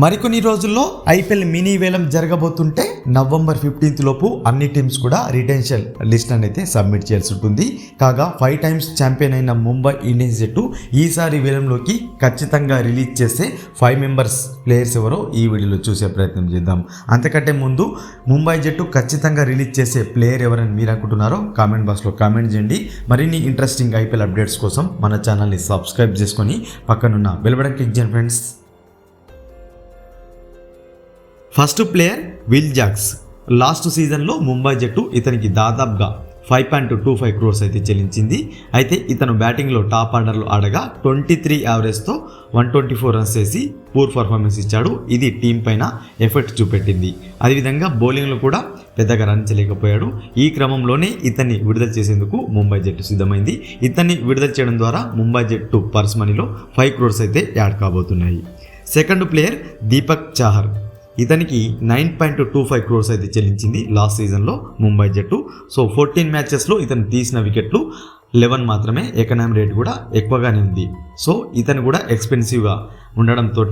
మరికొన్ని రోజుల్లో IPL mini వేలం జరగబోతుంటే నవంబర్ ఫిఫ్టీన్త్ లోపు అన్ని టీమ్స్ కూడా రిటెన్షియల్ లిస్ట్ అయితే సబ్మిట్ చేయాల్సి ఉంటుంది. కాగా ఫైవ్ టైమ్స్ ఛాంపియన్ అయిన ముంబై ఇండియన్స్ జట్టు ఈసారి వేలంలోకి ఖచ్చితంగా రిలీజ్ చేసే ఫైవ్ మెంబర్స్ ప్లేయర్స్ ఎవరో ఈ వీడియోలో చూసే ప్రయత్నం చేద్దాం. అంతకంటే ముందు ముంబై జట్టు ఖచ్చితంగా రిలీజ్ చేసే ప్లేయర్ ఎవరని మీరు అనుకుంటున్నారో కామెంట్ బాక్స్లో కామెంట్ చేయండి. మరిన్ని ఇంట్రెస్టింగ్ ఐపీఎల్ అప్డేట్స్ కోసం మన ఛానల్ని సబ్స్క్రైబ్ చేసుకొని పక్కనున్న బెల్ బటన్ క్లిక్ చేయండి friends. First player Will Jacks. Last సీజన్లో ముంబై జట్టు ఇతనికి దాదాపుగా five point two five crores అయితే చెల్లించింది. అయితే ఇతను బ్యాటింగ్లో టాప్ ఆర్డర్లో ఆడగా ట్వంటీ త్రీ యావరేజ్తో వన్ ట్వంటీ ఫోర్ రన్స్ చేసి పూర్ పర్ఫార్మెన్స్ ఇచ్చాడు. ఇది టీం పైన ఎఫెక్ట్ చూపెట్టింది. అదేవిధంగా బౌలింగ్లో కూడా పెద్దగా రన్ చేయలేకపోయాడు. ఈ క్రమంలోనే ఇతన్ని విడుదల చేసేందుకు ముంబై జట్టు సిద్ధమైంది. ఇతన్ని విడుదల చేయడం ద్వారా ముంబై జట్టు పర్స్ మనీలో ఫైవ్ క్రోర్స్ అయితే యాడ్ కాబోతున్నాయి. Second player Deepak Chahar. ఇతనికి nine point two five crores అయితే చెల్లించింది లాస్ట్ సీజన్లో ముంబై జట్టు. సో ఫోర్టీన్ మ్యాచెస్లో ఇతను తీసిన వికెట్లు లెవెన్ మాత్రమే ఎకనామీ రేట్ కూడా ఎక్కువగానే ఉంది. సో ఇతను కూడా ఎక్స్పెన్సివ్గా ఉండడంతో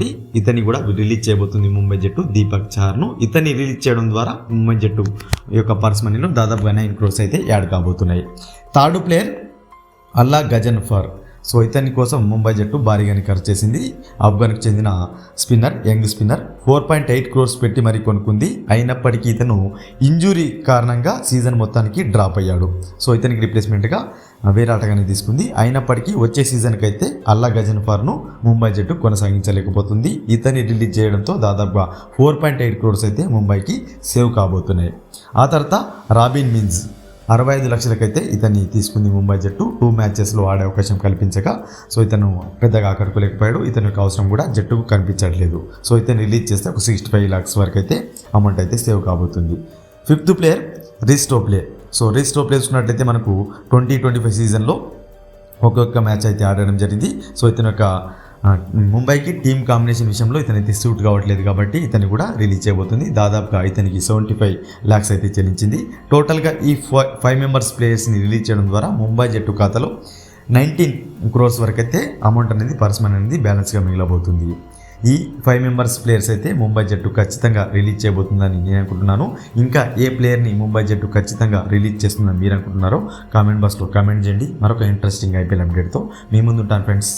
ఇతని కూడా రిలీజ్ చేయబోతుంది ముంబై జట్టు దీపక్ చార్ను. ఇతన్ని రిలీజ్ చేయడం ద్వారా ముంబై జట్టు యొక్క పర్స్ మనీలో దాదాపుగా నైన్ క్రోర్స్ అయితే యాడ్ కాబోతున్నాయి. Third player Allah Ghazanfar so ఇతని కోసం ముంబై జట్టు భారీగానే ఖర్చు చేసింది. ఆఫ్ఘన్కు చెందిన spinner young spinner four point eight crores పెట్టి మరి కొనుక్కుంది. అయినప్పటికీ ఇతను ఇంజురీ కారణంగా సీజన్ మొత్తానికి డ్రాప్ అయ్యాడు. సో ఇతనికి రిప్లేస్మెంట్గా వేరే ఆటగానే తీసుకుంది. అయినప్పటికీ వచ్చే సీజన్కి అయితే అల్లా గజన్ ఫార్ను ముంబై జట్టు కొనసాగించలేకపోతుంది. ఇతని రిలీజ్ చేయడంతో దాదాపుగా ఫోర్ పాయింట్ ఎయిట్ క్రోర్స్ అయితే ముంబైకి సేవ్ కాబోతున్నాయి. ఆ తర్వాత రాబిన్ మిన్స్ అరవై ఐదు లక్షలకైతే ఇతన్ని తీసుకుంది ముంబై జట్టు. టూ మ్యాచెస్లో ఆడే అవకాశం కల్పించగా సో ఇతను పెద్దగా ఆకట్టుకోలేకపోయాడు. ఇతని యొక్క అవసరం కూడా జట్టుకు కనిపించట్లేదు. సో ఇతను రిలీజ్ చేస్తే ఒక సిక్స్టీ ఫైవ్ లాక్స్ వరకు అయితే అమౌంట్ అయితే సేవ్ కాబోతుంది. Fifth player Reece Topley so Reece Topley చూసినట్లయితే మనకు ట్వంటీ ట్వంటీ ఫైవ్ సీజన్లో ఒక్కొక్క మ్యాచ్ అయితే ఆడడం జరిగింది. సో ఇతని యొక్క ముంబైకి టీమ్ కాంబినేషన్ విషయంలో ఇతనైతే సూట్ కావట్లేదు కాబట్టి ఇతను కూడా రిలీజ్ చేయబోతుంది. దాదాపుగా ఇతనికి సెవెంటీ ఫైవ్ ల్యాక్స్ అయితే చెల్లించింది. టోటల్గా ఈ ఫైవ్ మెంబర్స్ ప్లేయర్స్ని రిలీజ్ చేయడం ద్వారా ముంబై జట్టు ఖాతాలో నైన్టీన్ క్రోర్స్ వరకు అయితే అమౌంట్ అనేది పర్సనల్ అనేది బ్యాలెన్స్గా మిగిలబోతుంది. ఈ ఫైవ్ మెంబర్స్ ప్లేయర్స్ అయితే ముంబై జట్టు ఖచ్చితంగా రిలీజ్ చేయబోతుందని నేను అనుకుంటున్నాను. ఇంకా ఏ ప్లేయర్ని ముంబై జట్టు ఖచ్చితంగా రిలీజ్ చేస్తుందని మీరు అనుకుంటున్నారో కామెంట్ బాక్స్లో కామెంట్ చేయండి. మరొక ఇంట్రెస్టింగ్ ఐపీఎల్ అప్డేట్తో మీ ముందు ఉంటాను ఫ్రెండ్స్.